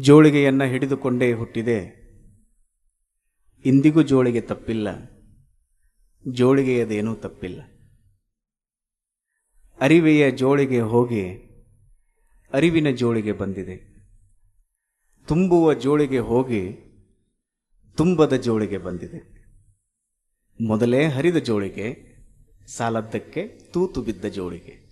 ಜೋಳಿಗೆಯನ್ನು ಹಿಡಿದುಕೊಂಡೇ ಹುಟ್ಟಿದೆ. ಇಂದಿಗೂ ಜೋಳಿಗೆ ತಪ್ಪಿಲ್ಲ. ಜೋಳಿಗೆಯದೇನೂ ತಪ್ಪಿಲ್ಲ. ಅರಿವೆಯ ಜೋಳಿಗೆ ಹೋಗಿ ಅರಿವಿನ ಜೋಳಿಗೆ ಬಂದಿದೆ. ತುಂಬುವ ಜೋಳಿಗೆ ಹೋಗಿ ತುಂಬದ ಜೋಳಿಗೆ ಬಂದಿದೆ. ಮೊದಲೇ ಹರಿದ ಜೋಳಿಗೆ, ಸಾಲದ್ದಕ್ಕೆ ತೂತು ಬಿದ್ದ ಜೋಳಿಗೆ.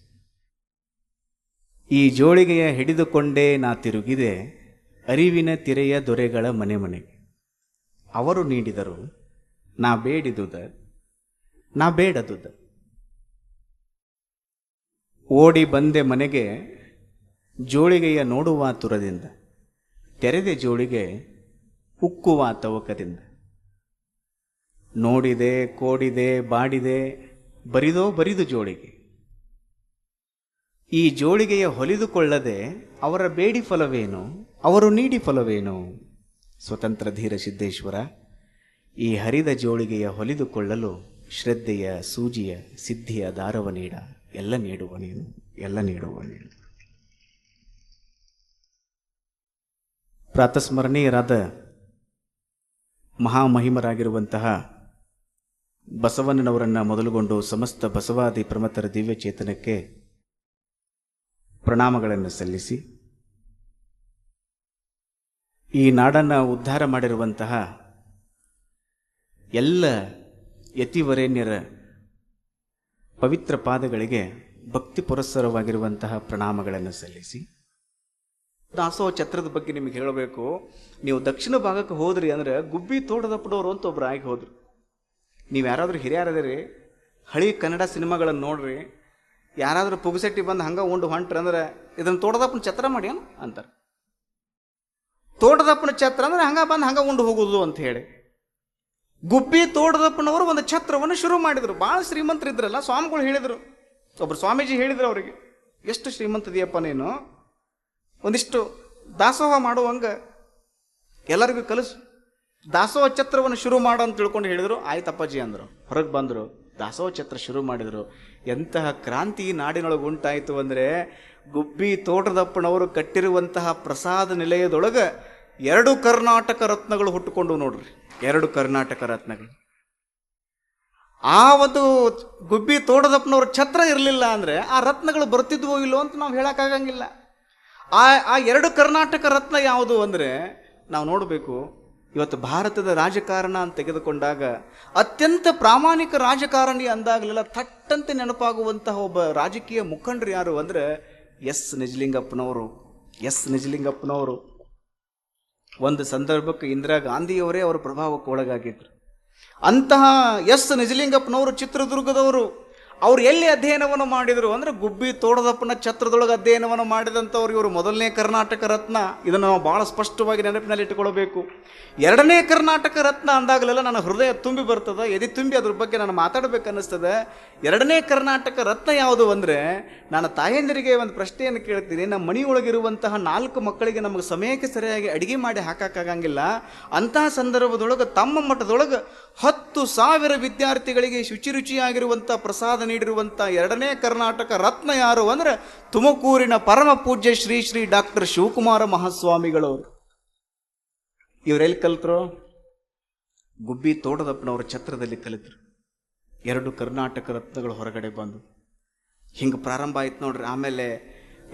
ಈ ಜೋಳಿಗೆಯ ಹಿಡಿದುಕೊಂಡೇ ನಾ ತಿರುಗಿದೆ. ಅರಿವಿನ ತಿರೆಯ ದೊರೆಗಳ ಮನೆ ಮನೆಗೆ ಅವರು ನೀಡಿದರು, ನಾ ಬೇಡಿದುದ, ನಾ ಬೇಡದುದ. ಓಡಿ ಬಂದೆ ಮನೆಗೆ, ಜೋಳಿಗೆಯ ನೋಡುವ ತುರದಿಂದ, ತೆರೆದೆ ಜೋಳಿಗೆ ಉಕ್ಕುವ ತವಕದಿಂದ. ನೋಡಿದೆ, ಕೋಡಿದೆ, ಬಾಡಿದೆ, ಬರಿದೋ ಬರಿದು ಜೋಳಿಗೆ. ಈ ಜೋಳಿಗೆಯ ಹೊಲಿದುಕೊಳ್ಳದೆ ಅವರ ಬೇಡಿ ಫಲವೇನು? ಅವರು ನೀಡಿ ಫಲವೇನು? ಸ್ವತಂತ್ರ ಧೀರ ಸಿದ್ದೇಶ್ವರ, ಈ ಹರಿದ ಜೋಳಿಗೆಯ ಹೊಲಿದುಕೊಳ್ಳಲು ಶ್ರದ್ಧೆಯ ಸೂಜಿಯ ಸಿದ್ಧಿಯ ದಾರವ ನೀಡ, ಎಲ್ಲ ನೀಡುವ ನೀನು, ಎಲ್ಲ ನೀಡುವ ನೀನು. ಪ್ರಾತಸ್ಮರಣೀಯರಾದ ಮಹಾಮಹಿಮರಾಗಿರುವಂತಹ ಬಸವಣ್ಣನವರನ್ನು ಮೊದಲುಗೊಂಡು ಸಮಸ್ತ ಬಸವಾದಿ ಪ್ರಮತರ ದಿವ್ಯಚೇತನಕ್ಕೆ ಪ್ರಣಾಮಗಳನ್ನು ಸಲ್ಲಿಸಿ ಈ ನಾಡನ್ನು ಉದ್ಧಾರ ಮಾಡಿರುವಂತಹ ಎಲ್ಲ ಯತಿವರೇಣ್ಯರ ಪವಿತ್ರ ಪಾದಗಳಿಗೆ ಭಕ್ತಿ ಪುರಸ್ಸರವಾಗಿರುವಂತಹ ಪ್ರಣಾಮಗಳನ್ನು ಸಲ್ಲಿಸಿ. ದಾಸೋ, ಛತ್ರದ ಬಗ್ಗೆ ನಿಮಗೆ ಹೇಳಬೇಕು. ನೀವು ದಕ್ಷಿಣ ಭಾಗಕ್ಕೆ ಹೋದ್ರಿ ಅಂದ್ರೆ ಗುಬ್ಬಿ ತೋಟದಪ್ಪಡೋರು ಅಂತ ಒಬ್ರು ಆಗಿ ಹೋದ್ರು. ನೀವು ಯಾರಾದರೂ ಹಿರಿಯರದಿರಿ ಹಳಿ ಕನ್ನಡ ಸಿನಿಮಾಗಳನ್ನು ನೋಡ್ರಿ, ಯಾರಾದರೂ ಪುಗುಸೆಟ್ಟಿ ಬಂದು ಹಂಗೆ ಉಂಡು ಹೊಂಟ್ರಿ ಅಂದ್ರೆ ಇದನ್ನು ತೋಟದಪ್ಪನ ಛತ್ರ ಮಾಡಿ ಅಂತಾರೆ. ತೋಟದಪ್ಪನ ಛತ್ರ ಅಂದ್ರೆ ಹಂಗೆ ಬಂದು ಹಂಗೆ ಉಂಡು ಹೋಗುದು ಅಂತ ಹೇಳಿ. ಗುಬ್ಬಿ ತೋಟದಪ್ಪನವರು ಒಂದು ಛತ್ರವನ್ನು ಶುರು ಮಾಡಿದ್ರು. ಭಾಳ ಶ್ರೀಮಂತರಿದ್ರಲ್ಲ, ಸ್ವಾಮಿಗಳು ಹೇಳಿದರು. ಒಬ್ರು ಸ್ವಾಮೀಜಿ ಹೇಳಿದ್ರು ಅವರಿಗೆ, ಎಷ್ಟು ಶ್ರೀಮಂತದಿಯಪ್ಪ ನೀನು? ಒಂದಿಷ್ಟು ದಾಸೋಹ ಮಾಡುವಂಗ ಎಲ್ಲರಿಗೂ ಕಲಿಸು. ದಾಸೋಹ ಛತ್ರವನ್ನು ಶುರು ಮಾಡು ಅಂತ ತಿಳ್ಕೊಂಡು ಹೇಳಿದರು. ಆಯ್ತಪ್ಪಾಜಿ ಅಂದರು. ಹೊರಗೆ ಬಂದರು. ದಾಸೋಹ ಛತ್ರ ಶುರು ಮಾಡಿದರು. ಎಂತಹ ಕ್ರಾಂತಿ ನಾಡಿನೊಳಗೆ ಉಂಟಾಯಿತು ಅಂದರೆ ಗುಬ್ಬಿ ತೋಟದಪ್ಪನವರು ಕಟ್ಟಿರುವಂತಹ ಪ್ರಸಾದ ನಿಲಯದೊಳಗೆ ಎರಡು ಕರ್ನಾಟಕ ರತ್ನಗಳು ಹುಟ್ಟುಕೊಂಡು ನೋಡ್ರಿ. ಎರಡು ಕರ್ನಾಟಕ ರತ್ನಗಳು. ಆ ಒಂದು ಗುಬ್ಬಿ ತೋಟದಪ್ಪನವ್ರ ಛತ್ರ ಇರಲಿಲ್ಲ ಅಂದರೆ ಆ ರತ್ನಗಳು ಬರ್ತಿದ್ವೋ ಇಲ್ಲೋ ಅಂತ ನಾವು ಹೇಳೋಕ್ಕಾಗಂಗಿಲ್ಲ. ಆ ಆ ಎರಡು ಕರ್ನಾಟಕ ರತ್ನ ಯಾವುದು ಅಂದರೆ ನಾವು ನೋಡಬೇಕು ಇವತ್ತು ಭಾರತದ ರಾಜಕಾರಣ ಅಂತ ತೆಗೆದುಕೊಂಡಾಗ ಅತ್ಯಂತ ಪ್ರಾಮಾಣಿಕ ರಾಜಕಾರಣಿ ಅಂದಾಗಲೆಲ್ಲ ಥಟ್ಟಂತೆ ನೆನಪಾಗುವಂತಹ ಒಬ್ಬ ರಾಜಕೀಯ ಮುಖಂಡರು ಯಾರು ಅಂದರೆ ಎಸ್ ನಿಜಲಿಂಗಪ್ಪನವರು. ಎಸ್ ನಿಜಲಿಂಗಪ್ಪನವರು. ಒಂದು ಸಂದರ್ಭಕ್ಕೆ ಇಂದಿರಾ ಗಾಂಧಿಯವರೇ ಅವರ ಪ್ರಭಾವಕ್ಕೆ ಒಳಗಾಗಿದ್ದರು ಅಂತಹ ಎಸ್ ನಿಜಲಿಂಗಪ್ಪನವರು ಚಿತ್ರದುರ್ಗದವರು. ಅವ್ರು ಎಲ್ಲಿ ಅಧ್ಯಯನವನ್ನು ಮಾಡಿದರು ಅಂದರೆ ಗುಬ್ಬಿ ತೋಡದಪ್ಪನ ಛತ್ರದೊಳಗೆ ಅಧ್ಯಯನವನ್ನು ಮಾಡಿದಂಥವ್ರು ಇವರು ಮೊದಲನೇ ಕರ್ನಾಟಕ ರತ್ನ. ಇದನ್ನು ನಾವು ಭಾಳ ಸ್ಪಷ್ಟವಾಗಿ ನೆನಪಿನಲ್ಲಿ ಇಟ್ಟುಕೊಳ್ಬೇಕು ಎರಡನೇ ಕರ್ನಾಟಕ ರತ್ನ ಅಂದಾಗಲೆಲ್ಲ ನನ್ನ ಹೃದಯ ತುಂಬಿ ಬರ್ತದೆ, ಎದೆ ತುಂಬಿ ಅದ್ರ ಬಗ್ಗೆ ನಾನು ಮಾತಾಡಬೇಕು ಅನ್ನಿಸ್ತದೆ. ಎರಡನೇ ಕರ್ನಾಟಕ ರತ್ನ ಯಾವುದು ಅಂದರೆ, ನಾನು ತಾಯಂದಿರಿಗೆ ಒಂದು ಪ್ರಶ್ನೆಯನ್ನು ಕೇಳ್ತೀನಿ. ನಮ್ಮ ಮನೆಯೊಳಗಿರುವಂತಹ ನಾಲ್ಕು ಮಕ್ಕಳಿಗೆ ನಮಗೆ ಸಮಯಕ್ಕೆ ಸರಿಯಾಗಿ ಅಡುಗೆ ಮಾಡಿ ಹಾಕಕ್ಕಾಗಂಗಿಲ್ಲ. ಅಂತಹ ಸಂದರ್ಭದೊಳಗೆ ತಮ್ಮ ಮಟ್ಟದೊಳಗೆ ಹತ್ತು ಸಾವಿರ ವಿದ್ಯಾರ್ಥಿಗಳಿಗೆ ಶುಚಿ ರುಚಿಯಾಗಿರುವಂಥ ನೀಡಿರುವಂಥ ಎರಡನೇ ಕರ್ನಾಟಕ ರತ್ನ ಯಾರು ಅಂದರೆ ತುಮಕೂರಿನ ಪರಮ ಪೂಜ್ಯ ಶ್ರೀ ಶ್ರೀ ಡಾಕ್ಟರ್ ಶಿವಕುಮಾರ ಮಹಾಸ್ವಾಮಿಗಳವರು ಇವರೆಲ್ಲಿ ಕಲಿತರು? ಗುಬ್ಬಿ ತೋಟದಪ್ಪನವರ ಛತ್ರದಲ್ಲಿ ಕಲಿತರು. ಎರಡು ಕರ್ನಾಟಕ ರತ್ನಗಳು ಹೊರಗಡೆ ಬಂದು. ಹಿಂಗೆ ಪ್ರಾರಂಭ ಆಯ್ತು ನೋಡ್ರಿ, ಆಮೇಲೆ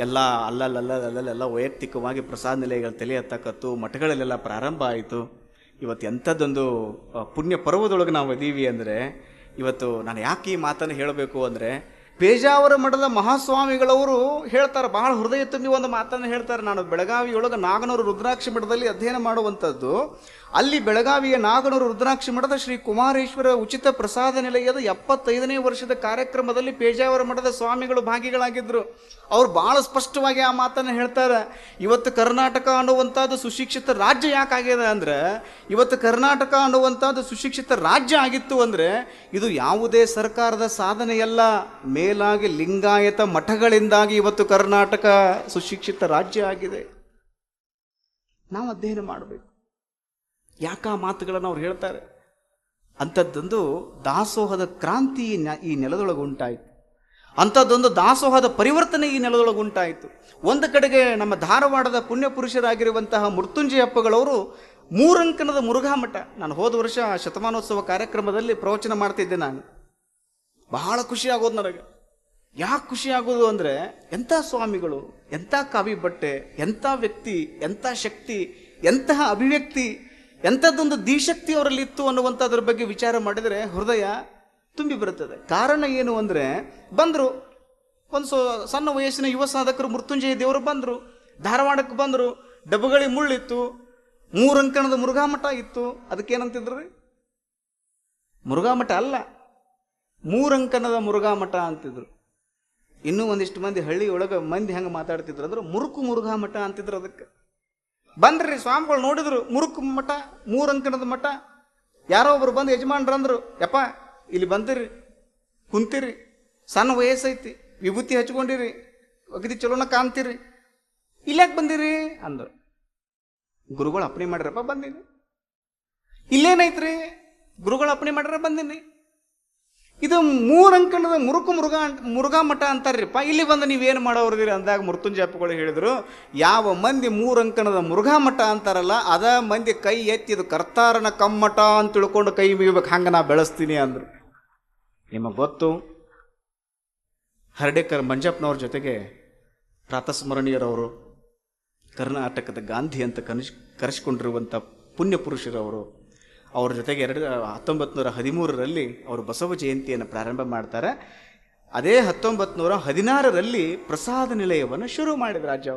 ಎಲ್ಲ ಅಲ್ಲಲ್ಲ ಅಲ್ಲಲ್ಲ ವೈಯಕ್ತಿಕವಾಗಿ ಪ್ರಸಾದ ನಿಲಯಗಳು ತಲೆ ಎತ್ತಕ್ಕತ್ತು ಮಠಗಳಲ್ಲೆಲ್ಲ ಪ್ರಾರಂಭ ಆಯಿತು. ಇವತ್ತು ಎಂಥದ್ದೊಂದು ಪುಣ್ಯ ಪರ್ವದೊಳಗೆ ನಾವು ಅದೀವಿ ಅಂದರೆ ಇವತ್ತು ನಾನು ಯಾಕೆ ಈ ಮಾತನ್ನು ಹೇಳಬೇಕು ಅಂದರೆ ಪೇಜಾವರ ಮಠದ ಮಹಾಸ್ವಾಮಿಗಳವರು ಹೇಳ್ತಾರೆ, ಬಹಳ ಹೃದಯ ತುಂಬಿ ಒಂದು ಮಾತನ್ನು ಹೇಳ್ತಾರೆ. ನಾನು ಬೆಳಗಾವಿಯೊಳಗೆ ನಾಗನೂರು ರುದ್ರಾಕ್ಷಿ ಮಠದಲ್ಲಿ ಅಧ್ಯಯನ ಮಾಡುವಂಥದ್ದು. ಅಲ್ಲಿ ಬೆಳಗಾವಿಯ ನಾಗನೂರು ರುದ್ರಾಕ್ಷಿ ಮಠದ ಶ್ರೀ ಕುಮಾರೇಶ್ವರ ಉಚಿತ ಪ್ರಸಾದ ನಿಲಯದ ಎಪ್ಪತ್ತೈದನೇ ವರ್ಷದ ಕಾರ್ಯಕ್ರಮದಲ್ಲಿ ಪೇಜಾವರ ಮಠದ ಸ್ವಾಮಿಗಳು ಭಾಗಿಗಳಾಗಿದ್ದರು ಅವ್ರು ಭಾಳ ಸ್ಪಷ್ಟವಾಗಿ ಆ ಮಾತನ್ನು ಹೇಳ್ತಾರೆ. ಇವತ್ತು ಕರ್ನಾಟಕ ಅನ್ನುವಂಥದ್ದು ಸುಶಿಕ್ಷಿತ ರಾಜ್ಯ ಯಾಕಾಗಿದೆ ಅಂದರೆ, ಇವತ್ತು ಕರ್ನಾಟಕ ಅನ್ನುವಂಥದ್ದು ಸುಶಿಕ್ಷಿತ ರಾಜ್ಯ ಆಗಿತ್ತು ಅಂದರೆ, ಇದು ಯಾವುದೇ ಸರ್ಕಾರದ ಸಾಧನೆಯಲ್ಲ. ಮೇಲಾಗಿ ಲಿಂಗಾಯತ ಮಠಗಳಿಂದಾಗಿ ಇವತ್ತು ಕರ್ನಾಟಕ ಸುಶಿಕ್ಷಿತ ರಾಜ್ಯ ಆಗಿದೆ. ನಾವು ಅಧ್ಯಯನ ಮಾಡಬೇಕು. ಯಾಕ ಮಾತುಗಳನ್ನು ಅವ್ರು ಹೇಳ್ತಾರೆ? ಅಂಥದ್ದೊಂದು ದಾಸೋಹದ ಕ್ರಾಂತಿ ಈ ನೆಲದೊಳಗೆ ಉಂಟಾಯಿತು. ಅಂಥದ್ದೊಂದು ದಾಸೋಹದ ಪರಿವರ್ತನೆ ಈ ನೆಲದೊಳಗೆ ಉಂಟಾಯಿತು. ಒಂದು ಕಡೆಗೆ ನಮ್ಮ ಧಾರವಾಡದ ಪುಣ್ಯಪುರುಷರಾಗಿರುವಂತಹ ಮೃತ್ಯುಂಜಯಪ್ಪಗಳವರು ಮೂರಂಕನದ ಮುರುಘಾ ಮಠ ನಾನು ಹೋದ ವರ್ಷ ಶತಮಾನೋತ್ಸವ ಕಾರ್ಯಕ್ರಮದಲ್ಲಿ ಪ್ರವಚನ ಮಾಡ್ತಿದ್ದೆ ನಾನು. ಬಹಳ ಖುಷಿ ಆಗೋದು ನನಗೆ. ಯಾಕೆ ಖುಷಿ ಆಗೋದು ಅಂದರೆ ಎಂಥ ಸ್ವಾಮಿಗಳು, ಎಂಥ ಕಾವಿ ಬಟ್ಟೆ, ಎಂಥ ವ್ಯಕ್ತಿ, ಎಂಥ ಶಕ್ತಿ, ಎಂತಹ ಅಭಿವ್ಯಕ್ತಿ, ಎಂಥದ್ದೊಂದು ದಿಶಕ್ತಿ ಅವರಲ್ಲಿ ಇತ್ತು ಅನ್ನುವಂಥದ್ರ ಬಗ್ಗೆ ವಿಚಾರ ಮಾಡಿದರೆ ಹೃದಯ ತುಂಬಿ ಬರುತ್ತದೆ. ಕಾರಣ ಏನು ಅಂದರೆ ಬಂದರು, ಒಂದು ಸೊ ಸಣ್ಣ ವಯಸ್ಸಿನ ಯುವ ಸಾಧಕರು ಮೃತ್ಯುಂಜಯ ದೇವರು ಬಂದರು, ಧಾರವಾಡಕ್ಕೆ ಬಂದರು ಡಬ್ಬಗಳಿ ಮುಳ್ಳಿತ್ತು ಮೂರಂಕಣದ ಮುರುಘಾಮಠ ಇತ್ತು. ಅದಕ್ಕೇನಂತಿದ್ರು ರೀ? ಮುರುಘಾ ಮಠ ಅಲ್ಲ. ಮೂರಂಕನದ ಮುರುಘಾ ಮಠ ಅಂತಿದ್ರು. ಇನ್ನೂ ಒಂದಿಷ್ಟು ಮಂದಿ ಹಳ್ಳಿ ಒಳಗೆ ಮಂದಿ ಹೆಂಗೆ ಮಾತಾಡ್ತಿದ್ರು ಅಂದ್ರೆ ಮುರುಕು ಮುರುಘಾ ಮಠ ಅಂತಿದ್ರು ಅದಕ್ಕೆ. ಬಂದ್ರಿ ಸ್ವಾಮಿಗಳು ನೋಡಿದ್ರು ಮುರುಕು ಮಠ, ಮೂರಂಕನದ ಮಠ. ಯಾರೋ ಒಬ್ರು ಬಂದು ಯಜಮಾನ್ರು ಅಂದ್ರು, ಯಪ್ಪ, ಇಲ್ಲಿ ಬಂದಿರಿ, ಕುಂತಿರಿ. ಸಣ್ಣ ವಯಸ್ಸೈತಿ, ವಿಭೂತಿ ಹಚ್ಕೊಂಡಿರಿ, ಒಗದಿ ಚಲೋನ ಕಾಣ್ತೀರಿ. ಇಲ್ಲಾಕೆ ಬಂದಿರಿ? ಅಂದ್ರು. ಗುರುಗಳು ಅಪ್ಣೆ ಮಾಡ್ರಪ್ಪ ಬಂದೀನಿ. ಇಲ್ಲೇನೈತ್ರಿ? ಗುರುಗಳು ಅಪ್ಣೆ ಮಾಡ್ರ ಬಂದೀನಿ. ಇದು ಮೂರಂಕಣದ ಮುರುಕು ಮುರುಘಾ ಮುರುಘಾ ಮಠ ಅಂತಾರ್ರಿಪ್ಪ. ಇಲ್ಲಿ ಬಂದು ನೀವೇನು ಮಾಡೋರ್ದಿರಿ ಅಂದಾಗ ಮೃತ್ಯುಂಜಯಪ್ಪಗಳು ಹೇಳಿದರು, ಯಾವ ಮಂದಿ ಮೂರಂಕಣದ ಮುರುಘಾ ಮಠ ಅಂತಾರಲ್ಲ, ಅದ ಮಂದಿ ಕೈ ಎತ್ತಿದು ಕರ್ತಾರನ ಕಮ್ಮಟ ಅಂತ ತಿಳ್ಕೊಂಡು ಕೈ ಮುಗಿಬೇಕು, ಹಂಗೆ ನಾ ಬೆಳೆಸ್ತೀನಿ ಅಂದರು. ನಿಮಗೆ ಗೊತ್ತು, ಹರ್ಡೇಕರ್ ಮಂಜಪ್ಪನವ್ರ ಜೊತೆಗೆ ಪ್ರಾತಸ್ಮರಣೀಯರವರು, ಕರ್ನಾಟಕದ ಗಾಂಧಿ ಅಂತ ಕನಿಷ್ ಕರೆಸಿಕೊಂಡಿರುವಂಥ ಪುಣ್ಯ ಪುರುಷರವರು ಅವ್ರ ಜೊತೆಗೆ ಎರಡು ಹತ್ತೊಂಬತ್ತು ನೂರ ಹದಿಮೂರರಲ್ಲಿ ಅವರು ಬಸವ ಜಯಂತಿಯನ್ನು ಪ್ರಾರಂಭ ಮಾಡ್ತಾರೆ. ಅದೇ ಹತ್ತೊಂಬತ್ತು ನೂರ ಹದಿನಾರರಲ್ಲಿ ಪ್ರಸಾದ ನಿಲಯವನ್ನು ಶುರು ಮಾಡಿದ ರಾಜ್ಯ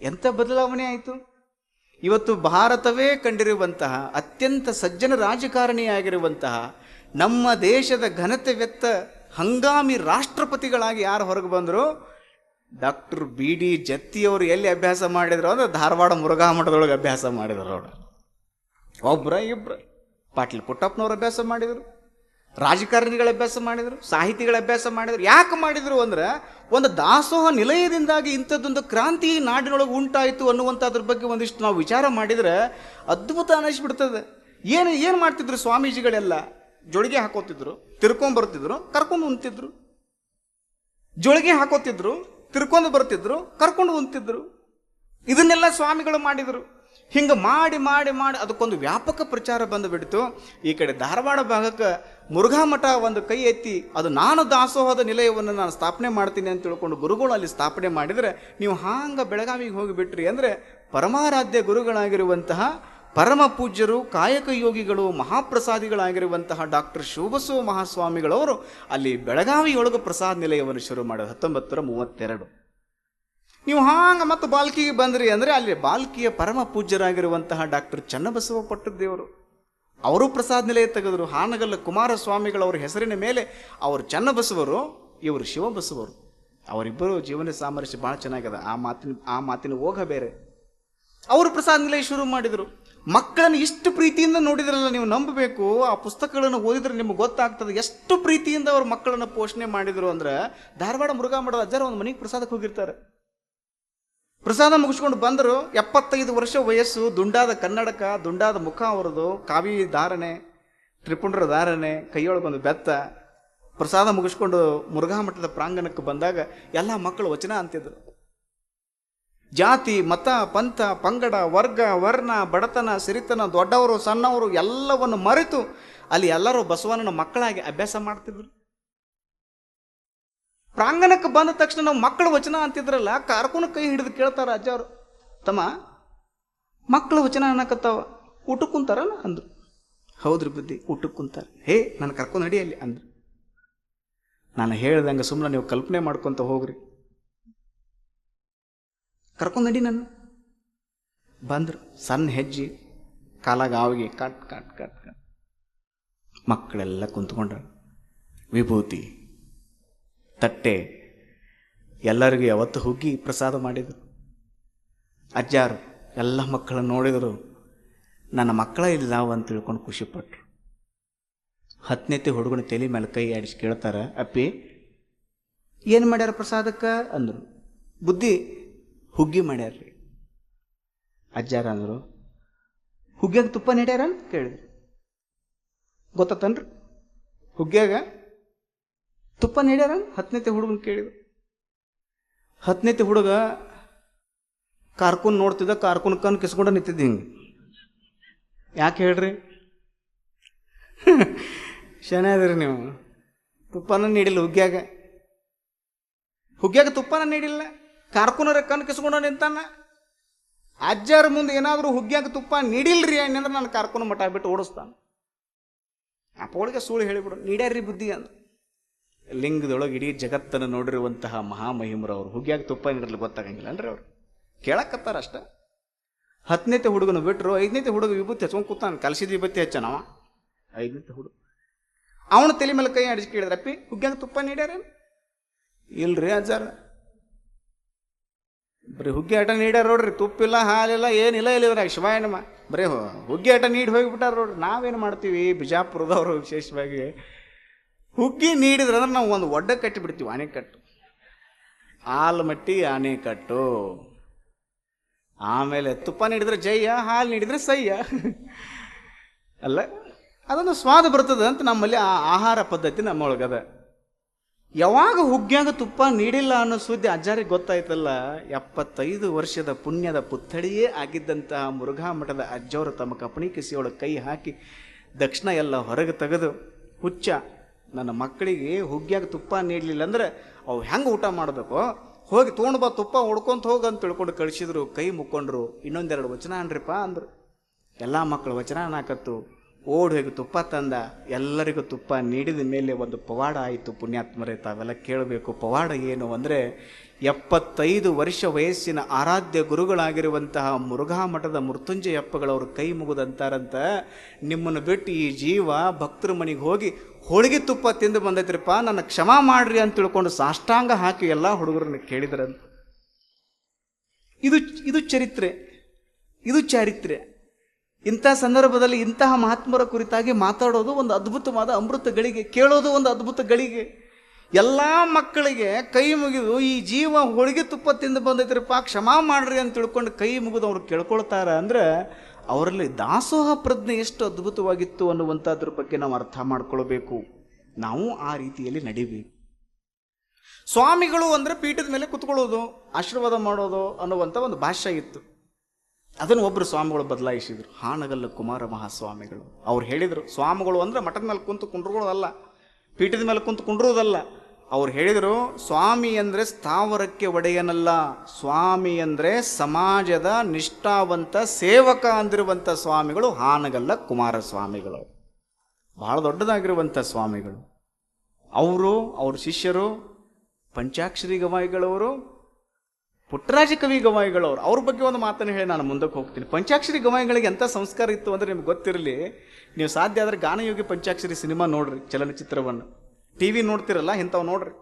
ಎಂಥ ಬದಲಾವಣೆ ಆಯಿತು? ಇವತ್ತು ಭಾರತವೇ ಕಂಡಿರುವಂತಹ, ಅತ್ಯಂತ ಸಜ್ಜನ ರಾಜಕಾರಣಿಯಾಗಿರುವಂತಹ, ನಮ್ಮ ದೇಶದ ಘನತೆ ವ್ಯಕ್ತ ಹಂಗಾಮಿ ರಾಷ್ಟ್ರಪತಿಗಳಾಗಿ ಯಾರು ಹೊರಗೆ ಬಂದರು? ಡಾಕ್ಟರ್ ಬಿ ಡಿ ಜತ್ತಿಯವರು ಎಲ್ಲಿ ಅಭ್ಯಾಸ ಮಾಡಿದ್ರು ಅಂದ್ರೆ ಧಾರವಾಡ ಮುರುಘಾ ಮಠದೊಳಗೆ ಅಭ್ಯಾಸ ಮಾಡಿದ್ರು ಅವರು. ಒಬ್ರ ಇಬ್ರ. ಪಾಟೀಲ್ ಪುಟ್ಟಪ್ಪನವ್ರು ಅಭ್ಯಾಸ ಮಾಡಿದರು, ರಾಜಕಾರಣಿಗಳ ಅಭ್ಯಾಸ ಮಾಡಿದರು, ಸಾಹಿತಿಗಳ ಅಭ್ಯಾಸ ಮಾಡಿದರು. ಯಾಕೆ ಮಾಡಿದರು ಅಂದ್ರೆ ಒಂದು ದಾಸೋಹ ನಿಲಯದಿಂದಾಗಿ ಇಂಥದ್ದೊಂದು ಕ್ರಾಂತಿ ನಾಡಿನೊಳಗೆ ಉಂಟಾಯಿತು ಅನ್ನುವಂಥದ್ರ ಬಗ್ಗೆ ಒಂದಿಷ್ಟು ನಾವು ವಿಚಾರ ಮಾಡಿದರೆ ಅದ್ಭುತ ಅನ್ನಿಸ್ಬಿಡ್ತದೆ. ಏನು ಏನು ಮಾಡ್ತಿದ್ರು ಸ್ವಾಮೀಜಿಗಳೆಲ್ಲ? ಜೋಳಿಗೆ ಹಾಕೋತಿದ್ರು, ತಿರ್ಕೊಂಡು ಬರ್ತಿದ್ರು, ಕರ್ಕೊಂಡು ಉಣ್ತಿದ್ರು. ಜೋಳಿಗೆ ಹಾಕೋತಿದ್ರು, ತಿರ್ಕೊಂಡು ಬರ್ತಿದ್ರು, ಕರ್ಕೊಂಡು ಉಣ್ತಿದ್ರು. ಇದನ್ನೆಲ್ಲ ಸ್ವಾಮಿಗಳು ಮಾಡಿದರು. ಹಿಂಗೆ ಮಾಡಿ ಮಾಡಿ ಮಾಡಿ ಅದಕ್ಕೊಂದು ವ್ಯಾಪಕ ಪ್ರಚಾರ ಬಂದು ಬಿಡ್ತು. ಈ ಕಡೆ ಧಾರವಾಡ ಭಾಗಕ್ಕೆ ಮುರುಘಾ ಮಠ ಒಂದು ಕೈ ಎತ್ತಿ ಅದು ನಾನು ದಾಸೋಹದ ನಿಲಯವನ್ನು ನಾನು ಸ್ಥಾಪನೆ ಮಾಡ್ತೀನಿ ಅಂತ ತಿಳ್ಕೊಂಡು ಗುರುಗಳು ಅಲ್ಲಿ ಸ್ಥಾಪನೆ ಮಾಡಿದರೆ ನೀವು ಹಾಂಗ ಬೆಳಗಾವಿಗೆ ಹೋಗಿಬಿಟ್ರಿ ಅಂದರೆ ಪರಮಾರಾಧ್ಯ ಗುರುಗಳಾಗಿರುವಂತಹ ಪರಮ ಪೂಜ್ಯರು, ಕಾಯಕ ಯೋಗಿಗಳು, ಮಹಾಪ್ರಸಾದಿಗಳಾಗಿರುವಂತಹ ಡಾಕ್ಟರ್ ಶಿವಬಸವ ಮಹಾಸ್ವಾಮಿಗಳವರು ಅಲ್ಲಿ ಬೆಳಗಾವಿಯೊಳಗೆ ಪ್ರಸಾದ ನಿಲಯವನ್ನು ಶುರು ಮಾಡೋದು ಹತ್ತೊಂಬತ್ತು ಮೂವತ್ತೆರಡು. ನೀವು ಹಾಂಗ ಮತ್ತು ಬಾಲ್ಕಿಗೆ ಬಂದ್ರಿ ಅಂದರೆ ಅಲ್ಲಿ ಬಾಲ್ಕಿಯ ಪರಮ ಪೂಜ್ಯರಾಗಿರುವಂತಹ ಡಾಕ್ಟರ್ ಚನ್ನಬಸವ ಪಟ್ಟದೇವರು ಅವರು ಪ್ರಸಾದ ನಿಲಯ ತೆಗೆದರು. ಹಾನಗಲ್ಲ ಕುಮಾರಸ್ವಾಮಿಗಳವರ ಹೆಸರಿನ ಮೇಲೆ ಅವರು ಚನ್ನಬಸವರು, ಇವರು ಶಿವಬಸವರು. ಅವರಿಬ್ಬರು ಜೀವನ ಸಾಮರಸ್ಯ ಭಾಳ ಚೆನ್ನಾಗಿದೆ. ಆ ಮಾತಿನ ಆ ಮಾತಿನ ಹೋಗ ಬೇರೆ. ಅವರು ಪ್ರಸಾದ ನಿಲಯ ಶುರು ಮಾಡಿದರು. ಮಕ್ಕಳನ್ನು ಇಷ್ಟು ಪ್ರೀತಿಯಿಂದ ನೋಡಿದ್ರಲ್ಲ ನೀವು ನಂಬಬೇಕು. ಆ ಪುಸ್ತಕಗಳನ್ನು ಓದಿದ್ರೆ ನಿಮ್ಗೆ ಗೊತ್ತಾಗ್ತದೆ ಎಷ್ಟು ಪ್ರೀತಿಯಿಂದ ಅವ್ರ ಮಕ್ಕಳನ್ನು ಪೋಷಣೆ ಮಾಡಿದರು ಅಂದ್ರೆ ಧಾರವಾಡ ಮುರುಘಾ ಮಠದ ಅಜ್ಜರ ಒಂದು ಮನೆಗೆ ಪ್ರಸಾದಕ್ಕೆ ಹೋಗಿರ್ತಾರೆ. ಪ್ರಸಾದ ಮುಗಿಸ್ಕೊಂಡು ಬಂದರು. ಎಪ್ಪತ್ತೈದು ವರ್ಷ ವಯಸ್ಸು, ದುಂಡಾದ ಕನ್ನಡಕ, ದುಂಡಾದ ಮುಖ ಅವರದು ಕಾವಿ ಧಾರಣೆ, ತ್ರಿಪುಂಡ್ರ ಧಾರಣೆ ಕೈಯೊಳಗೊಂದು ಬೆತ್ತ. ಪ್ರಸಾದ ಮುಗಿಸ್ಕೊಂಡು ಮುರುಘಾ ಮಠದ ಪ್ರಾಂಗಣಕ್ಕೆ ಬಂದಾಗ ಎಲ್ಲ ಮಕ್ಕಳು ವಚನ ಅಂತಿದ್ರು. ಜಾತಿ, ಮತ, ಪಂಥ, ಪಂಗಡ, ವರ್ಗ, ವರ್ಣ, ಬಡತನ, ಸಿರಿತನ, ದೊಡ್ಡವರು, ಸಣ್ಣವರು ಎಲ್ಲವನ್ನು ಮರೆತು ಅಲ್ಲಿ ಎಲ್ಲರೂ ಬಸವಣ್ಣನ ಮಕ್ಕಳಾಗಿ ಅಭ್ಯಾಸ ಮಾಡ್ತಿದ್ರು. ಪ್ರಾಂಗಣಕ್ಕೆ ಬಂದ ತಕ್ಷಣ ನಾವು ಮಕ್ಕಳ ವಚನ ಅಂತಿದ್ರಲ್ಲ, ಕಾರ್ಕುನ ಕೈ ಹಿಡಿದು ಕೇಳ್ತಾರ ಅವರು. ತಮ್ಮ, ಮಕ್ಕಳ ವಚನ ಅನ್ನಕತ್ತಾವ. ಊಟಕ್ಕೆ ಕುಂತಾರಲ್ಲ ಅಂದ್ರು. ಹೌದ್ರಿ ಬುದ್ಧಿ ಊಟಕ್ಕೆ ಕುಂತಾರೆ ಹೇ ನಾನು ಕರ್ಕೊಂಡು ನಡಿ ಅಲ್ಲಿ ಅಂದ್ರು. ನಾನು ಹೇಳ್ದಂಗೆ ಸುಮ್ಮನೆ ನೀವು ಕಲ್ಪನೆ ಮಾಡ್ಕೊಂತ ಹೋಗ್ರಿ. ಕರ್ಕೊಂಡು ನಡಿ ನನ್ನ. ಬಂದ್ರು, ಸಣ್ಣ ಹೆಜ್ಜೆ, ಕಾಲಾಗ ಆವಿಗೆ ಕಟ್ ಕಟ್ ಕಟ್ ಕಟ್. ಮಕ್ಕಳೆಲ್ಲ ಕುಂತ್ಕೊಂಡ್ರು. ವಿಭೂತಿ ತಟ್ಟೆ. ಎಲ್ಲರಿಗೂ ಯಾವತ್ತು ಹುಗ್ಗಿ ಪ್ರಸಾದ ಮಾಡಿದರು. ಅಜ್ಜಾರು, ಎಲ್ಲ ಮಕ್ಕಳನ್ನು ನೋಡಿದರು. ನನ್ನ ಮಕ್ಕಳ ಇಲ್ಲ ಅಂತ ತಿಳ್ಕೊಂಡು ಖುಷಿಪಟ್ಟರು ಹತ್ತನೇತಿ ಹುಡುಗನ ತಲೆ ಮೇಲೆ ಕೈ ಆಡಿಸಿ ಕೇಳ್ತಾರೆ, ಅಪ್ಪಿ, ಏನು ಮಾಡ್ಯಾರ ಪ್ರಸಾದಕ್ಕೆ? ಅಂದರು. ಬುದ್ಧಿ, ಹುಗ್ಗಿ ಮಾಡ್ಯಾರ್ರಿ. ಅಜ್ಜಾರ ಅಂದರು. ಹುಗ್ಗ್ಯಾಗ ತುಪ್ಪ ನೀಡ್ಯಾರ? ಅಂತ ಕೇಳಿದ್ರು. ಗೊತ್ತತ್ತನ್ರಿ ಹುಗ್ಗ್ಯಾಗ ತುಪ್ಪ ನೀಡ್ಯಾರ ಹತ್ತನೇತಿ ಹುಡುಗನ ಕೇಳಿದ. ಹತ್ತನೇತಿ ಹುಡುಗ ಕಾರ್ಕುನ್ ನೋಡ್ತಿದ್ದ, ಕಾರ್ಕುನ್ ಕನ್ ಕಿಸ್ಕೊಂಡ ನಿಂತಿದ್ದ ಹಿಂಗೆ. ಯಾಕೆ ಹೇಳ್ರಿ? ಶನ ಅದ್ರಿ ನೀವು. ತುಪ್ಪನ ನೀಡಿಲ್ಲ ಹುಗ್ಗ್ಯಾಗ. ಹುಗ್ಗ್ಯಾಗ ತುಪ್ಪನ ನೀಡಿಲ್ಲ. ಕಾರ್ಕುನರ ಕನ್ ಕಿಸ್ಕೊಂಡ ನಿಂತಾನ. ಅಜ್ಜಾರ ಮುಂದೆ ಏನಾದರೂ ಹುಗ್ಗ್ಯಾಗ ತುಪ್ಪ ನೀಡಿಲ್ರಿ ಅಂದ್ರೆ ನಾನು ಕಾರ್ಕುನ ಮಠ ಬಿಟ್ಟು ಓಡಿಸ್ತಾನೆ. ಪೋಳಿಗೆ ಸುಳ್ಳು ಹೇಳಿಬಿಡು. ನೀಡ್ಯಾರ್ರಿ ಬುದ್ಧಿ ಅಂತ ಲಿಂಗದೊಳಗೆ ಇಡೀ ಜಗತ್ತನ್ನು ನೋಡಿರುವಂತಹ ಮಹಾಮಹಿಮರವರು. ಹುಗ್ಗ್ಯಾಗ ತುಪ್ಪ ನೀಡಲು ಗೊತ್ತಾಗಂಗಿಲ್ಲ ಅನ್ರಿ ಅವ್ರು. ಕೇಳಕತ್ತಾರ ಅಷ್ಟ. ಹತ್ತನೇತೆ ಹುಡುಗನ ಬಿಟ್ಟರು ಐದನೇತೆ ಹುಡುಗ ವಿಭೂತಿ ಹಚ್ಕೊಂಡು ಕೂತಾನ, ಕಲಸಿದ ವಿಭೂತಿ ಹಚ್ಚನವ ಐದನೇತೆ ಹುಡುಗ. ಅವನ ತಲೆ ಮೇಲೆ ಕೈ ಅಡಿಸಿ ಕೇಳಿದ್ರಪ್ಪಿ ಹುಗ್ಗ್ಯಾಗ ತುಪ್ಪ ನೀಡ್ಯಾರ ಇಲ್ರಿ ಅಜ್ಜಾರ. ಬರೀ ಹುಗ್ಗಿ ಆಟ ನೀಡ್ಯಾರ ನೋಡ್ರಿ, ತುಪ್ಪಿಲ್ಲ, ಹಾಲಿಲ್ಲ, ಏನಿಲ್ಲ ಇಲ್ಲ ಇದ್ರಾಗ ಶಿವಾಯನಮ್ಮ ಬರೀ ಹುಗ್ಗಿ ಆಟ ನೀಡಿ ಹೋಗಿಬಿಟ್ಟಾರ ನೋಡ್ರಿ. ನಾವೇನು ಮಾಡ್ತೀವಿ, ಬಿಜಾಪುರದವರು ವಿಶೇಷವಾಗಿ. ಹುಗ್ಗಿ ನೀಡಿದ್ರೆ ಅಂದ್ರೆ ನಾವು ಒಂದು ಒಡ್ಡ ಕಟ್ಟಿ. ಬಿಡ್ತೀವಿ ಆನೆಕಟ್ಟು ಆಲ್ಮಟ್ಟಿ ಆನೆಕಟ್ಟು ಆಮೇಲೆ ತುಪ್ಪ ನೀಡಿದ್ರೆ ಜಯ್ಯ, ಹಾಲು ನೀಡಿದ್ರೆ ಸಯ್ಯ. ಅಲ್ಲ, ಅದೊಂದು ಸ್ವಾದ ಬರ್ತದೆ ಅಂತ ನಮ್ಮಲ್ಲಿ ಆ ಆಹಾರ ಪದ್ಧತಿ ನಮ್ಮೊಳಗದ. ಯಾವಾಗ ಹುಗ್ಗ್ಯಾಗ ತುಪ್ಪ ನೀಡಿಲ್ಲ ಅನ್ನೋ ಸುದ್ದಿ ಅಜ್ಜಾರಿಗೆ ಗೊತ್ತಾಯ್ತಲ್ಲ, ಎಪ್ಪತ್ತೈದು ವರ್ಷದ ಪುಣ್ಯದ ಪುತ್ಥಳಿಯೇ ಆಗಿದ್ದಂತಹ ಮುರುಘಾ ಮಠದ ಅಜ್ಜವರು ತಮ್ಮ ಕಪಣಿ ಕಿಸಿಯೊಳಗೆ ಕೈ ಹಾಕಿ ದಕ್ಷಿಣ ಎಲ್ಲ ಹೊರಗೆ ತೆಗೆದು ಹುಚ್ಚ ನನ್ನ ಮಕ್ಕಳಿಗೆ ಹುಗ್ಗಿಯಾಗ ತುಪ್ಪ ನೀಡಲಿಲ್ಲ ಅಂದ್ರೆ ಅವು ಹೆಂಗೆ ಊಟ ಮಾಡಬೇಕು? ಹೋಗಿ ತೊಗೊಂಡು ಬಾ, ತುಪ್ಪ ಹೊಡ್ಕೊಂತ ಹೋಗಿ ಅಂತ ತಿಳ್ಕೊಂಡು ಕಳಿಸಿದ್ರು, ಕೈ ಮುಕ್ಕೊಂಡ್ರು. ಇನ್ನೊಂದೆರಡು ವಚನ ಅನ್ರಿಪ್ಪ ಅಂದರು. ಎಲ್ಲ ಮಕ್ಕಳು ವಚನ ಅನ್ನಾಕತ್ತು. ಓಡಿ ಹೋಗಿ ತುಪ್ಪ ತಂದ. ಎಲ್ಲರಿಗೂ ತುಪ್ಪ ನೀಡಿದ ಮೇಲೆ ಒಂದು ಪವಾಡ ಆಯಿತು ಪುಣ್ಯಾತ್ಮರೇ, ತಾವೆಲ್ಲ ಕೇಳಬೇಕು, ಪವಾಡ ಏನು ಅಂದರೆ ಎಪ್ಪತ್ತೈದು ವರ್ಷ ವಯಸ್ಸಿನ ಆರಾಧ್ಯ ಗುರುಗಳಾಗಿರುವಂತಹ ಮುರುಘಾ ಮಠದ ಮೃತ್ಯುಂಜಯಪ್ಪಗಳವರು ಕೈ ಮುಗಿದಂತಾರಂತ ನಿಮ್ಮನ್ನು ಬಿಟ್ಟು ಈ ಜೀವ ಭಕ್ತರ ಮನೆಗೆ ಹೋಗಿ ಹೋಳಿಗೆ ತುಪ್ಪ ತಿಂದು ಬಂದೈತ್ರಿಪ್ಪ, ನನ್ನ ಕ್ಷಮಾ ಮಾಡ್ರಿ ಅಂತ ತಿಳ್ಕೊಂಡು ಸಾಷ್ಟಾಂಗ ಹಾಕಿ ಎಲ್ಲ ಹುಡುಗರನ್ನ ಕೇಳಿದ್ರಂತ ಇದು ಇದು ಚರಿತ್ರೆ ಇದು ಚರಿತ್ರೆ ಇಂಥ ಸಂದರ್ಭದಲ್ಲಿ ಇಂತಹ ಮಹಾತ್ಮರ ಕುರಿತಾಗಿ ಮಾತಾಡೋದು ಒಂದು ಅದ್ಭುತವಾದ ಅಮೃತ ಗಳಿಗೆ, ಕೇಳೋದು ಒಂದು ಅದ್ಭುತ ಗಳಿಗೆ. ಎಲ್ಲ ಮಕ್ಕಳಿಗೆ ಕೈ ಮುಗಿದು, ಈ ಜೀವ ಹೋಳಿಗೆ ತುಪ್ಪ ತಿಂದು ಬಂದೈತ್ರಿಪ್ಪ, ಕ್ಷಮಾ ಮಾಡ್ರಿ ಅಂತ ತಿಳ್ಕೊಂಡು ಕೈ ಮುಗಿದು ಅವ್ರು ಕೇಳ್ಕೊಳ್ತಾರೆ ಅಂದ್ರೆ ಅವರಲ್ಲಿ ದಾಸೋಹ ಪ್ರಜ್ಞೆ ಎಷ್ಟು ಅದ್ಭುತವಾಗಿತ್ತು ಅನ್ನುವಂಥದ್ರ ಬಗ್ಗೆ ನಾವು ಅರ್ಥ ಮಾಡ್ಕೊಳ್ಬೇಕು. ನಾವು ಆ ರೀತಿಯಲ್ಲಿ ನಡಿಬೇಕು. ಸ್ವಾಮಿಗಳು ಅಂದರೆ ಪೀಠದ ಮೇಲೆ ಕುತ್ಕೊಳ್ಳೋದು, ಆಶೀರ್ವಾದ ಮಾಡೋದು ಅನ್ನುವಂಥ ಒಂದು ಭಾಷೆ ಇತ್ತು. ಅದನ್ನು ಒಬ್ಬರು ಸ್ವಾಮಿಗಳು ಬದಲಾಯಿಸಿದ್ರು. ಹಾನಗಲ್ಲ ಕುಮಾರ ಮಹಾಸ್ವಾಮಿಗಳು. ಅವ್ರು ಹೇಳಿದರು, ಸ್ವಾಮಿಗಳು ಅಂದರೆ ಮಠದ ಮೇಲೆ ಕುಂತು ಕುಂಡ್ರುಗಳಲ್ಲ, ಪೀಠದ ಮೇಲೆ ಕುಂತು ಕುಂಡ್ರುವುದಲ್ಲ. ಅವ್ರು ಹೇಳಿದರು, ಸ್ವಾಮಿ ಅಂದರೆ ಸ್ಥಾವರಕ್ಕೆ ಒಡೆಯನಲ್ಲ, ಸ್ವಾಮಿ ಅಂದರೆ ಸಮಾಜದ ನಿಷ್ಠಾವಂತ ಸೇವಕ ಅಂದಿರುವಂಥ ಸ್ವಾಮಿಗಳು, ಹಾನಗಲ್ಲ ಕುಮಾರಸ್ವಾಮಿಗಳು. ಬಹಳ ದೊಡ್ಡದಾಗಿರುವಂಥ ಸ್ವಾಮಿಗಳು. ಅವರು, ಅವ್ರ ಶಿಷ್ಯರು, ಪಂಚಾಕ್ಷರಿ ಗವಾಯಿಗಳವರು, ಪುಟ್ಟರಾಜ ಕವಿ ಗವಾಯಿಗಳವರು, ಅವ್ರ ಬಗ್ಗೆ ಒಂದು ಮಾತನ್ನು ಹೇಳಿ ನಾನು ಮುಂದಕ್ಕೆ ಹೋಗ್ತೀನಿ. ಪಂಚಾಕ್ಷರಿ ಗವಾಯಿಗಳಿಗೆ ಎಂಥ ಸಂಸ್ಕಾರ ಇತ್ತು ಅಂದರೆ ನಿಮ್ಗೆ ಗೊತ್ತಿರಲಿ, ನೀವು ಸಾಧ್ಯ ಆದರೆ ಗಾನಯೋಗಿ ಪಂಚಾಕ್ಷರಿ ಸಿನಿಮಾ ನೋಡ್ರಿ ಚಲನಚಿತ್ರವನ್ನು. ಟಿ ವಿ ನೋಡ್ತಿರಲ್ಲ ಇಂಥವು ನೋಡ್ರಿ.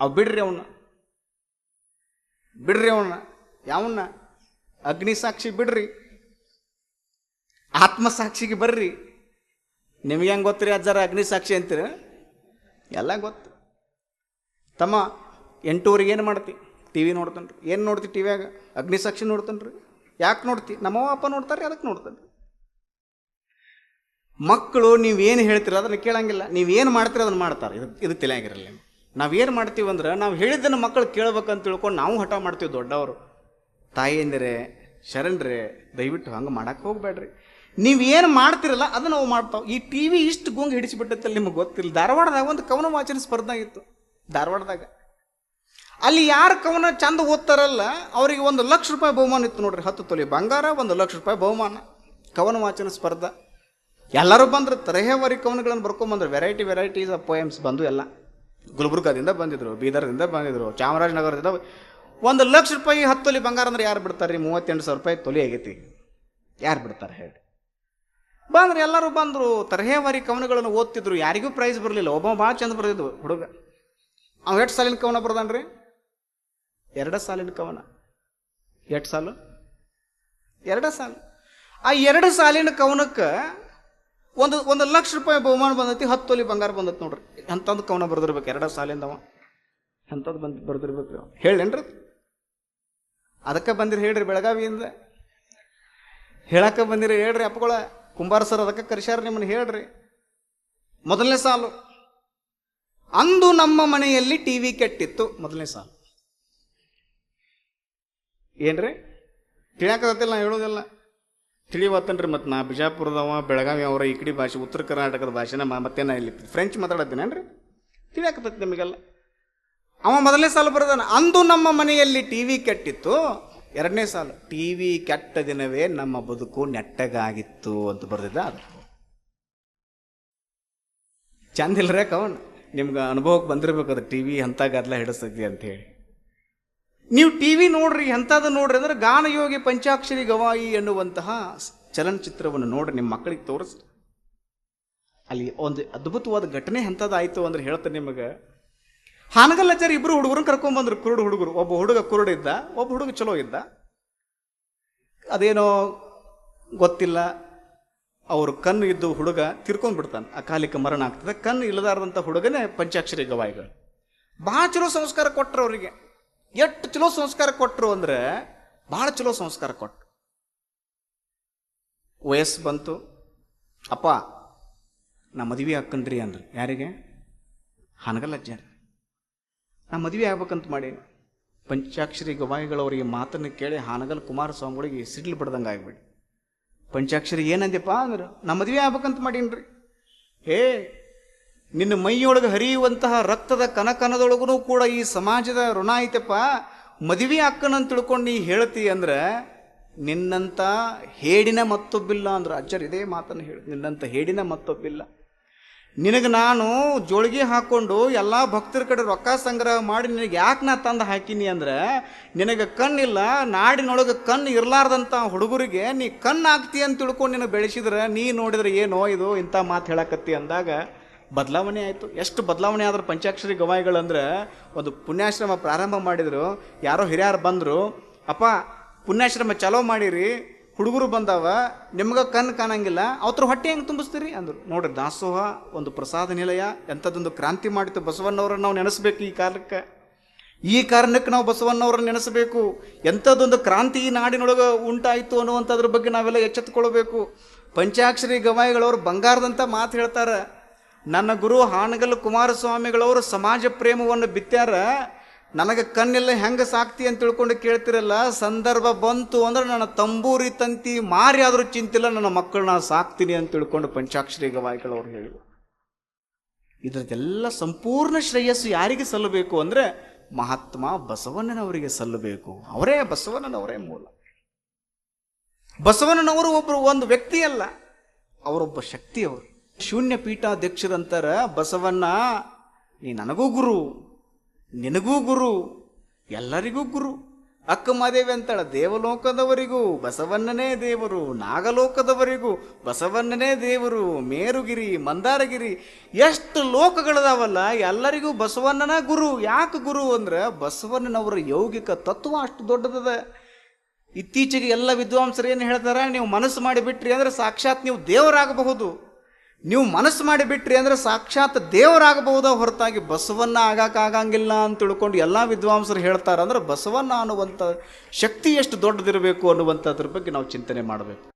ಅವು ಬಿಡ್ರಿ ಅವನ್ನ ಬಿಡ್ರಿ ಅವನ್ನ ಯಾವನ್ನ ಅಗ್ನಿ ಸಾಕ್ಷಿ ಬಿಡ್ರಿ. ಆತ್ಮಸಾಕ್ಷಿಗೆ ಬರ್ರಿ. ನಿಮಗೆ ಹೆಂಗೆ ಗೊತ್ತ್ರಿ ಅಜ್ಜಾರ ಅಗ್ನಿ ಸಾಕ್ಷಿ ಅಂತೀರ? ಎಲ್ಲ ಗೊತ್ತು. ತಮ್ಮ ಎಂಟೂವರೆಗೆ ಏನು ಮಾಡ್ತಿ? ಟಿ ವಿ ನೋಡ್ತಾನೆ ರೀ ಏನು ನೋಡ್ತಿ ಟಿ ವ್ಯಾಗ ಅಗ್ನಿ ಸಾಕ್ಷಿ ನೋಡ್ತಾನೆ ರೀ ಯಾಕೆ ನೋಡ್ತಿ? ನಮ್ಮವ ಅಪ್ಪ ನೋಡ್ತಾರೆ ಅದಕ್ಕೆ ನೋಡ್ತಾನೆ ಮಕ್ಕಳು ನೀವೇನು ಹೇಳ್ತೀರ ಅದನ್ನು ಕೇಳಂಗಿಲ್ಲ. ನೀವೇನು ಮಾಡ್ತೀರ ಅದನ್ನು ಮಾಡ್ತಾರೆ. ಇದು ಇದು ತಿಳಿಯಾಗಿರಲಿ. ನಾವೇನು ಮಾಡ್ತೀವಿ ಅಂದ್ರೆ ನಾವು ಹೇಳಿದ್ದನ್ನು ಮಕ್ಕಳು ಕೇಳ್ಬೇಕಂತ ತಿಳ್ಕೊಂಡು ನಾವು ಹಠ ಮಾಡ್ತೀವಿ ದೊಡ್ಡವರು. ತಾಯಿಯಂದಿರೆ, ಶರಣ್ರೆ, ದಯವಿಟ್ಟು ಹಂಗೆ ಮಾಡಕ್ಕೆ ಹೋಗ್ಬೇಡ್ರಿ. ನೀವು ಏನು ಮಾಡ್ತಿರಲ್ಲ ಅದನ್ನ ನಾವು ಮಾಡ್ತಾವೆ. ಈ ಟಿ ವಿ ಇಷ್ಟು ಗುಂಗ್ ಹಿಡಿಸಿಬಿಟ್ಟತ್ತಲ್ಲಿ ನಿಮಗೆ ಗೊತ್ತಿಲ್ಲ. ಧಾರವಾಡದಾಗ ಒಂದು ಕವನ ವಾಚನ ಸ್ಪರ್ಧೆ ಇತ್ತು ಧಾರವಾಡದಾಗ. ಅಲ್ಲಿ ಯಾರು ಕವನ ಚಂದ ಓದ್ತಾರಲ್ಲ, ಅವರಿಗೆ ಒಂದು ಲಕ್ಷ ರೂಪಾಯಿ ಬಹುಮಾನ ಇತ್ತು ನೋಡ್ರಿ ಹತ್ತು ತೊಲೆ. ಬಂಗಾರ, ಒಂದು ಲಕ್ಷ ರೂಪಾಯಿ ಬಹುಮಾನ. ಕವನ ವಾಚನ ಸ್ಪರ್ಧಾ. ಎಲ್ಲರೂ ಬಂದ್ರು ತರಹೇವಾರಿ ಕವನಗಳನ್ನು ಬರ್ಕೊಂಬಂದ್ರು ವೆರೈಟಿ ವೆರೈಟೀಸ್ ಆಫ್ ಪೋಯಮ್ಸ್ ಬಂದು ಎಲ್ಲ. ಗುಲ್ಬರ್ಗಾದಿಂದ ಬಂದಿದ್ರು, ಬೀದರ್ದಿಂದ ಬಂದಿದ್ರು, ಚಾಮರಾಜನಗರದಿಂದ ಒಂದು ಲಕ್ಷ ರೂಪಾಯಿ ಹತ್ತು ತೊಲಿ ಬಂಗಾರ ಅಂದ್ರೆ ಯಾರು ಬಿಡ್ತಾರೆ ರೀ ಮೂವತ್ತೆಂಟು ಸಾವಿರ ರೂಪಾಯಿ ತೊಲಿ ಆಗೈತಿ. ಯಾರು ಬಿಡ್ತಾರೆ ಹೇಳಿ. ಬಂದ್ರೆ ಎಲ್ಲರೂ ಬಂದರು ತರಹೇವಾರಿ ಕವನಗಳನ್ನು ಓದ್ತಿದ್ರು. ಯಾರಿಗೂ ಪ್ರೈಸ್ ಬರಲಿಲ್ಲ. ಒಬ್ಬ ಭಾಳ ಚಂದ ಬರೆದಿದ್ದು ಹುಡುಗ. ಅವ್ನು ಎಷ್ಟು ಸಾಲಿನ ಕವನ ಬರ್ದಾನ್ರಿ? ಎರಡ ಸಾಲಿನ ಕವನ. ಎಷ್ಟು ಸಾಲು? ಎರಡ ಸಾಲು. ಆ ಎರಡು ಸಾಲಿನ ಕವನಕ್ಕೆ ಒಂದು ಒಂದು ಲಕ್ಷ ರೂಪಾಯಿ ಬಹುಮಾನ ಬಂದೈತಿ, ಹತ್ತು ತೊಲಿ ಬಂಗಾರ ಬಂದೈತಿ ನೋಡ್ರಿ. ಎಂಥದ್ದು ಕವನ ಬರೆದಿರ್ಬೇಕು, ಎರಡ ಸಾಲಿಂದವ ಎಂಥದ್ದು ಬಂದು ಬರೆದಿರ್ಬೇಕು ಹೇಳೇನ್ರಿ? ಅದಕ್ಕೆ ಬಂದಿರಿ ಹೇಳ್ರಿ ಬೆಳಗಾವಿಯಿಂದ. ಹೇಳಕ್ಕೆ ಬಂದಿರಿ ಹೇಳ್ರಿ ಅಪ್ಪಗಳ. ಕುಂಬಾರ ಸರ್ ಅದಕ್ಕೆ ಕರೆಸ್ಯಾರ ನಿಮ್ಮನ್ನು ಹೇಳ್ರಿ. ಮೊದಲನೇ ಸಾಲು. ಅಂದು ನಮ್ಮ ಮನೆಯಲ್ಲಿ ಟಿ ವಿ ಕೆಟ್ಟಿತ್ತು, ಮೊದಲನೇ ಸಾಲು. ಏನ್ರಿ? ತಿಳಿಯಾಕತ್ತಿಲ್ಲ ನಾ ಹೇಳೋದಿಲ್ಲ. ತಿಳಿವತ್ತನ್ರಿ ಮತ್ತು ನಾ ಬಿಜಾಪುರದವ, ಬೆಳಗಾವಿ ಅವರ ಈ ಕಡೆ ಭಾಷೆ, ಉತ್ತರ ಕರ್ನಾಟಕದ ಭಾಷೆನ ಮತ್ತೆ ನಾ ಇಲ್ಲಿ ಫ್ರೆಂಚ್ ಮಾತಾಡತ್ತೀನೇನ್ರಿ? ತಿಳಿಯಾಕತ್ತೈತಿ ನಿಮಗೆಲ್ಲ. ಅವ ಮೊದಲನೇ ಸಾಲು ಬರೋದಾನ. ಅಂದು ನಮ್ಮ ಮನೆಯಲ್ಲಿ ಟಿ ವಿ ಕೆಟ್ಟಿತ್ತು. ಎರಡನೇ ಸಾಲು ಟಿ ವಿ ಕೆಟ್ಟ ದಿನವೇ ನಮ್ಮ ಬದುಕು ನೆಟ್ಟಗಾಗಿತ್ತು ಅಂತ ಬರ್ದಿದ್ದ ಅದು. ಚಂದಿಲ್ರೇ ಕವನ್ ನಿಮ್ಗೆ ಅನುಭವಕ್ಕೆ ಬಂದಿರ್ಬೇಕು ಅದು ಟಿ ವಿ ಅಂತ ಗದ್ಲ ಹಿಡಿಸ್ತೈತಿ ಅಂತ ಹೇಳಿ. ನೀವು ಟಿ ವಿ ನೋಡ್ರಿ ಎಂಥದ್ದು ನೋಡ್ರಿ ಅಂದ್ರೆ ಗಾನಯೋಗಿ ಪಂಚಾಕ್ಷರಿ ಗವಾಯಿ ಎನ್ನುವಂತಹ ಚಲನಚಿತ್ರವನ್ನು ನೋಡ್ರಿ, ನಿಮ್ಮ ಮಕ್ಕಳಿಗೆ ತೋರಿಸಿ ಅಲ್ಲಿ ಒಂದು ಅದ್ಭುತವಾದ ಘಟನೆ ಎಂಥದ್ದಾಯಿತು ಅಂದ್ರೆ ಹೇಳ್ತೇನೆ ನಿಮಗೆ. ಹಾನಗಲ್ಲಾಚಾರಿ ಇಬ್ಬರು ಹುಡುಗರನ್ನ ಕರ್ಕೊಂಬಂದ್ರು ಕುರುಡು ಹುಡುಗರು. ಒಬ್ಬ ಹುಡುಗ ಕುರುಡು ಇದ್ದ, ಒಬ್ಬ ಹುಡುಗ ಚಲೋ ಇದ್ದ. ಅದೇನೋ ಗೊತ್ತಿಲ್ಲ. ಅವರು ಕಣ್ಣು ಇದ್ದು ಹುಡುಗ ತಿರ್ಕೊಂಡ್ಬಿಡ್ತಾನೆ ಅಕಾಲಿಕ ಮರಣ ಆಗ್ತದೆ. ಕಣ್ಣು ಇಲ್ಲದಾರದಂಥ ಹುಡುಗನೇ ಪಂಚಾಕ್ಷರಿ ಗವಾಯಿಗಳು. ಭಾಳ ಚಲೋ ಸಂಸ್ಕಾರ ಕೊಟ್ಟರು ಅವರಿಗೆ. ಎಷ್ಟು ಚಲೋ ಸಂಸ್ಕಾರ ಕೊಟ್ಟರು ಅಂದ್ರೆ ಭಾಳ ಚಲೋ ಸಂಸ್ಕಾರ ಕೊಟ್ಟರು ವಯಸ್ಸು ಬಂತು. ಅಪ್ಪ, ನಾ ಮದುವೆ ಹಾಕ್ಕನ್ರಿ ಅಂದ್ರೆ. ಯಾರಿಗೆ? ಹಾನಗಲ್ಲಜ್ಜಾರಿ ನಾ ಮದುವೆ ಆಗ್ಬೇಕಂತ ಮಾಡಿ ಪಂಚಾಕ್ಷರಿ ಗವಾಯಿಗಳವರಿಗೆ ಮಾತನ್ನು ಕೇಳಿ ಹಾನಗಲ್ ಕುಮಾರಸ್ವಾಮಿಗಳಿಗೆ ಸಿಡ್ಲು ಬಿಡ್ದಂಗೆ ಆಗ್ಬಿಡಿ ಪಂಚಾಕ್ಷರಿ ಏನಂದ್ಯಪ್ಪ ಅಂದ್ರೆ ನಮ್ಮ ಮದುವೆ ಆಗ್ಬೇಕಂತ ಮಾಡೀನ್ರಿ. ಹೇ ನಿನ್ನ ಮೈಯೊಳಗೆ ಹರಿಯುವಂತಹ ರಕ್ತದ ಕನಕನದೊಳಗೂ ಕೂಡ ಈ ಸಮಾಜದ ಋಣ ಐತಪ್ಪ ಮದುವೆ ಅಕ್ಕನಂತ ತಿಳ್ಕೊಂಡು ನೀ ಹೇಳ್ತಿ ಅಂದ್ರೆ ನಿನ್ನಂಥ ಹೇಡಿನ ಮತ್ತೊಬ್ಬಿಲ್ಲ ಅಂದ್ರೆ ಅಜ್ಜರ್ ಇದೇ ಮಾತನ್ನು ಹೇಳಿ. ನಿನ್ನಂಥ ಹೇಡಿನ ಮತ್ತೊಬ್ಬಿಲ್ಲ. ನಿನಗೆ ನಾನು ಜೋಳಿಗೆ ಹಾಕ್ಕೊಂಡು ಎಲ್ಲ ಭಕ್ತರ ಕಡೆ ರೊಕ್ಕ ಸಂಗ್ರಹ ಮಾಡಿ ನಿನಗೆ ಯಾಕೆ ನಾ ತಂದು ಹಾಕೀನಿ ಅಂದ್ರೆ, ನಿನಗೆ ಕಣ್ಣಿಲ್ಲ, ನಾಡಿನೊಳಗೆ ಕಣ್ಣು ಇರಲಾರ್ದಂಥ ಹುಡುಗರಿಗೆ ನೀ ಕಣ್ಣು ಹಾಕ್ತಿ ಅಂತ ತಿಳ್ಕೊಂಡು ನಿನಗೆ ಬೆಳೆಸಿದ್ರೆ, ನೀ ನೋಡಿದ್ರೆ ಏನೋ ಇದು ಇಂಥ ಮಾತು ಹೇಳಕತ್ತಿ ಅಂದಾಗ ಬದಲಾವಣೆ ಆಯಿತು. ಎಷ್ಟು ಬದಲಾವಣೆ ಆದ್ರೆ ಪಂಚಾಕ್ಷರಿ ಗವಾಯಿಗಳಂದ್ರೆ ಒಂದು ಪುಣ್ಯಾಶ್ರಮ ಪ್ರಾರಂಭ ಮಾಡಿದರು, ಯಾರೋ ಹಿರಿಯರು ಬಂದರು, ಅಪ್ಪ, ಪುಣ್ಯಾಶ್ರಮ ಚಲೋ ಮಾಡಿರಿ, ಹುಡುಗರು ಬಂದಾವ, ನಿಮ್ಗೆ ಕಣ್ಣು ಕಾಣಂಗಿಲ್ಲ, ಅವತ್ರ ಹೊಟ್ಟೆ ಹೆಂಗೆ ತುಂಬಿಸ್ತೀರಿ? ಅಂದರು. ನೋಡ್ರಿ, ದಾಸೋಹ ಒಂದು ಪ್ರಸಾದ ನಿಲಯ, ಎಂಥದ್ದೊಂದು ಕ್ರಾಂತಿ ಮಾಡಿತು ಬಸವಣ್ಣವ್ರನ್ನ ನಾವು ನೆನೆಸ್ಬೇಕು ಈ ಕಾಲಕ್ಕೆ ಈ ಕಾರಣಕ್ಕೆ ನಾವು ಬಸವಣ್ಣವ್ರನ್ನ ನೆನೆಸಬೇಕು. ಎಂಥದ್ದೊಂದು ಕ್ರಾಂತಿ ಈ ನಾಡಿನೊಳಗೆ ಉಂಟಾಯಿತು ಅನ್ನುವಂಥದ್ರ ಬಗ್ಗೆ ನಾವೆಲ್ಲ ಎಚ್ಚೆತ್ತುಕೊಳ್ಬೇಕು. ಪಂಚಾಕ್ಷರಿ ಗವಾಯಿಗಳವರು ಬಂಗಾರದಂಥ ಮಾತು ಹೇಳ್ತಾರೆ. ನನ್ನ ಗುರು ಹಾನಗಲ್ ಕುಮಾರಸ್ವಾಮಿಗಳವರು ಸಮಾಜ ಪ್ರೇಮವನ್ನು ಬಿತ್ತಾರ ನನಗೆ ಕಣ್ಣೆಲ್ಲ ಹೆಂಗೆ ಸಾಕ್ತಿ ಅಂತ ತಿಳ್ಕೊಂಡು ಕೇಳ್ತಿರಲ್ಲ, ಸಂದರ್ಭ ಬಂತು ಅಂದ್ರೆ ನನ್ನ ತಂಬೂರಿ ತಂತಿ ಮಾರಿ ಆದರೂ ಚಿಂತಿಲ್ಲ, ನನ್ನ ಮಕ್ಕಳನ್ನ ಸಾಕ್ತೀನಿ ಅಂತ ತಿಳ್ಕೊಂಡು ಪಂಚಾಕ್ಷರಿ ಗವಾಯಿಗಳವ್ರು ಹೇಳಿದರು. ಇದರದೆಲ್ಲ ಸಂಪೂರ್ಣ ಶ್ರೇಯಸ್ಸು ಯಾರಿಗೆ ಸಲ್ಲಬೇಕು ಅಂದರೆ ಮಹಾತ್ಮ ಬಸವಣ್ಣನವರಿಗೆ ಸಲ್ಲಬೇಕು. ಅವರೇ ಬಸವಣ್ಣನವರೇ ಮೂಲ. ಬಸವಣ್ಣನವರು ಒಬ್ಬರು ಒಂದು ವ್ಯಕ್ತಿ ಅಲ್ಲ ಅವರೊಬ್ಬ ಶಕ್ತಿಯವರು. ಶೂನ್ಯ ಪೀಠಾಧ್ಯಕ್ಷರಂತರ ಬಸವಣ್ಣ, ನೀ ನನಗೂ ಗುರು, ನಿನಗೂ ಗುರು, ಎಲ್ಲರಿಗೂ ಗುರು. ಅಕ್ಕ ಮಾದೇವಿ ಅಂತಾಳ ದೇವಲೋಕದವರಿಗೂ, ಬಸವಣ್ಣನೇ ದೇವರು, ನಾಗಲೋಕದವರಿಗೂ, ಬಸವಣ್ಣನೇ ದೇವರು, ಮೇರುಗಿರಿ, ಮಂದಾರಗಿರಿ. ಎಷ್ಟು ಲೋಕಗಳದಾವಲ್ಲ, ಎಲ್ಲರಿಗೂ ಬಸವಣ್ಣನ ಗುರು. ಯಾಕೆ ಗುರು ಅಂದ್ರೆ, ಬಸವಣ್ಣನವರ ಯೌಗಿಕ ತತ್ವ ಅಷ್ಟು ದೊಡ್ಡದದ. ಇತ್ತೀಚೆಗೆ ಎಲ್ಲ ವಿದ್ವಾಂಸರು ಏನು ಹೇಳ್ತಾರೆ? ನೀವು ಮನಸ್ಸು ಮಾಡಿಬಿಟ್ರಿ ಅಂದ್ರೆ ಸಾಕ್ಷಾತ್ ನೀವು ದೇವರಾಗಬಹುದು. ನೀವು ಮನಸ್ಸು ಮಾಡಿಬಿಟ್ರಿ ಅಂದ್ರೆ ಸಾಕ್ಷಾತ್ ದೇವರಾಗಬಹುದ ಹೊರತಾಗಿ ಬಸವನ್ನ ಆಗಕ್ಕಾಗಂಗಿಲ್ಲ ಅಂತ ತಿಳ್ಕೊಂಡು ಎಲ್ಲ ವಿದ್ವಾಂಸರು ಹೇಳ್ತಾರೆ ಅಂದ್ರೆ ಬಸವನ್ನ ಅನ್ನುವಂಥ ಶಕ್ತಿ ಎಷ್ಟು ದೊಡ್ಡದಿರಬೇಕು ಅನ್ನುವಂಥದ್ರ ಬಗ್ಗೆ ನಾವು ಚಿಂತನೆ ಮಾಡಬೇಕು.